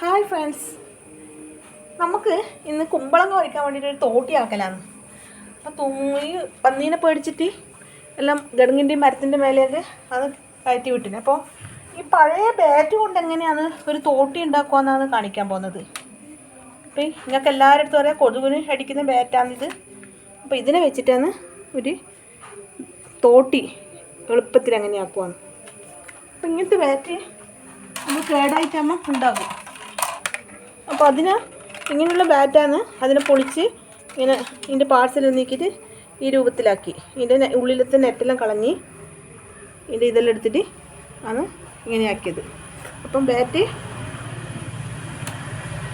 Hi friends നമുക്ക് ഇന്ന് കുമ്പളങ്ങ വരയ്ക്കാൻ വേണ്ടിയിട്ട് ഒരു തോട്ടി ആക്കലാണ് അപ്പോൾ തൂങ്ങി പന്നീനെ പേടിച്ചിട്ട് എല്ലാം ഗഡുങ്ങിന്റെയും മരത്തിന്റെ മേലെയൊക്കെ അത് കയറ്റി വിട്ടിന്. അപ്പോൾ ഈ പഴയ ബാറ്റ് കൊണ്ട് എങ്ങനെയാണ് ഒരു തോട്ടി ഉണ്ടാക്കുകയെന്നാണ് കാണിക്കാൻ പോകുന്നത്. അപ്പോൾ നിങ്ങൾക്ക് എല്ലാവരുടെ അടുത്തും അറിയാം കൊതുകിന് അടിക്കുന്ന ബാറ്റാണിത് അപ്പോൾ ഇതിനെ വെച്ചിട്ടാണ് ഒരു തോട്ടി എളുപ്പത്തിൽ എങ്ങനെയാക്കുവാണ് അപ്പോൾ ഇങ്ങനത്തെ ബാറ്റ് നമ്മൾ കേടായിട്ടാകുമ്പോൾ ഉണ്ടാകും. അപ്പോൾ അതിന് ഇങ്ങനെയുള്ള ബാറ്റാണ് അതിനെ പൊളിച്ച് ഇങ്ങനെ ഇതിന്റെ പാർട്സിൽ നീക്കിയിട്ട് ഈ രൂപത്തിലാക്കി. ഇതിന്റെ ഉള്ളിലത്തെ നെറ്റെല്ലാം കളഞ്ഞി ഇതിന്റെ ഇതെല്ലാം എടുത്തിട്ട് ആണ് ഇങ്ങനെയാക്കിയത് അപ്പം ബാറ്റ്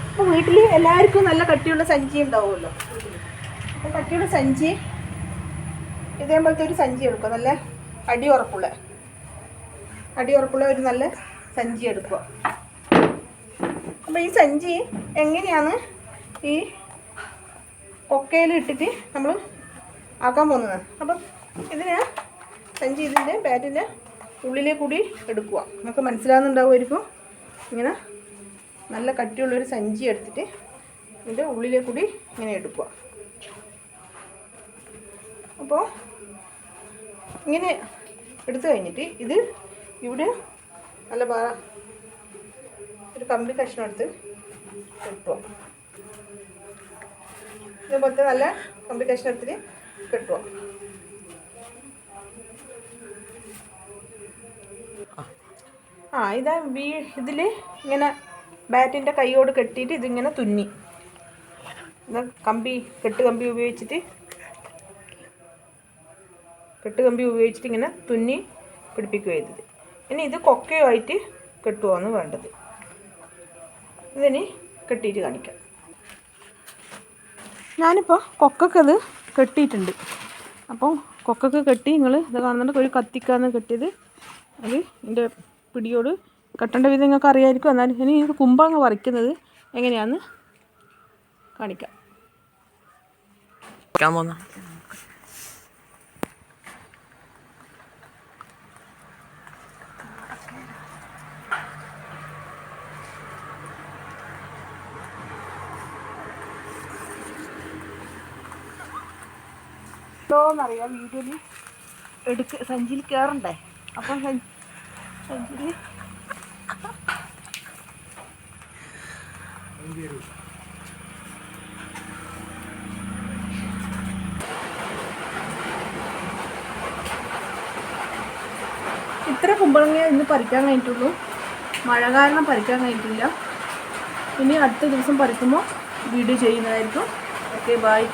അപ്പോൾ വീട്ടിൽ എല്ലാവർക്കും നല്ല കട്ടിയുള്ള സഞ്ചി ഉണ്ടാവുമല്ലോ. അപ്പം കട്ടിയുള്ള സഞ്ചി ഇതേപോലത്തെ ഒരു സഞ്ചി എടുക്കുക നല്ല അടി ഉറപ്പുള്ള അടി ഒരു നല്ല സഞ്ചി എടുക്കുക അപ്പോൾ ഈ സഞ്ചി എങ്ങനെയാണ് ഈ കൊക്കയിൽ ഇട്ടിട്ട് നമ്മൾ ആക്കാൻ പോകുന്നത്? അപ്പം ഇതിന് സഞ്ചി ഇതിന്റെ ബാറ്റിന്റെ ഉള്ളിലേ കൂടി എടുക്കുക. നമുക്ക് മനസ്സിലാകുന്നുണ്ടാവുമായിരിക്കും ഇങ്ങനെ നല്ല കട്ടിയുള്ളൊരു സഞ്ചി എടുത്തിട്ട് ഇതിന്റെ ഉള്ളിലേ കൂടി ഇങ്ങനെ എടുക്കുക. അപ്പോൾ ഇങ്ങനെ എടുത്തു കഴിഞ്ഞിട്ട് ഇത് ഇവിടെ നല്ല ഒരു കമ്പി കഷ്ണം എടുത്ത് കെട്ടുക ഇതുപോലത്തെ നല്ല കമ്പി കഷ്ണം എടുത്തിട്ട് കെട്ടുക ആ ഇതാ വീ ഇതിൽ ഇങ്ങനെ ബാറ്റിന്റെ കൈയോട് കെട്ടിയിട്ട് ഇതിങ്ങനെ തുന്നി. കമ്പി കെട്ട് കമ്പി ഉപയോഗിച്ചിട്ട് കെട്ട് കമ്പി ഉപയോഗിച്ചിട്ട് ഇങ്ങനെ തുന്നി പിടിപ്പിക്കുക ചെയ്തത്. ഇനി ഇത് കൊക്കയുമായിട്ട് കെട്ടുകയാണ് വേണ്ടത്. ഇതിനി കെട്ടിയിട്ട് കാണിക്കാം. ഞാനിപ്പോൾ കൊക്കക്കത് കെട്ടിയിട്ടുണ്ട്. അപ്പോൾ കൊക്കൊക്കെ കെട്ടി നിങ്ങൾ ഇത് കാണുന്നുണ്ട്. ഒരു കത്തിക്കാന്ന് കെട്ടിയത്. അത് എന്റെ പിടിയോട് കെട്ടേണ്ട വിധം നിങ്ങൾക്ക് അറിയാമായിരിക്കും എന്നാലും ഇനി ഇത് കുമ്പാങ്ങ് പറിക്കുന്നത് എങ്ങനെയാണെന്ന് കാണിക്കാം. എന്നറിയാം വീഡിയോയിൽ എടുക്ക സഞ്ചിയിൽ കയറണ്ടേ അപ്പം സഞ്ചി സഞ്ചിയിൽ ഇത്ര കുമ്പളങ്ങ ഇന്ന് പറിക്കാൻ കഴിഞ്ഞിട്ടുള്ളൂ. മഴ കാരണം പറിക്കാൻ കഴിഞ്ഞിട്ടില്ല. ഇനി അടുത്ത ദിവസം പറിക്കുമ്പോൾ വീഡിയോ ചെയ്യുന്നതായിരിക്കും. Okay bye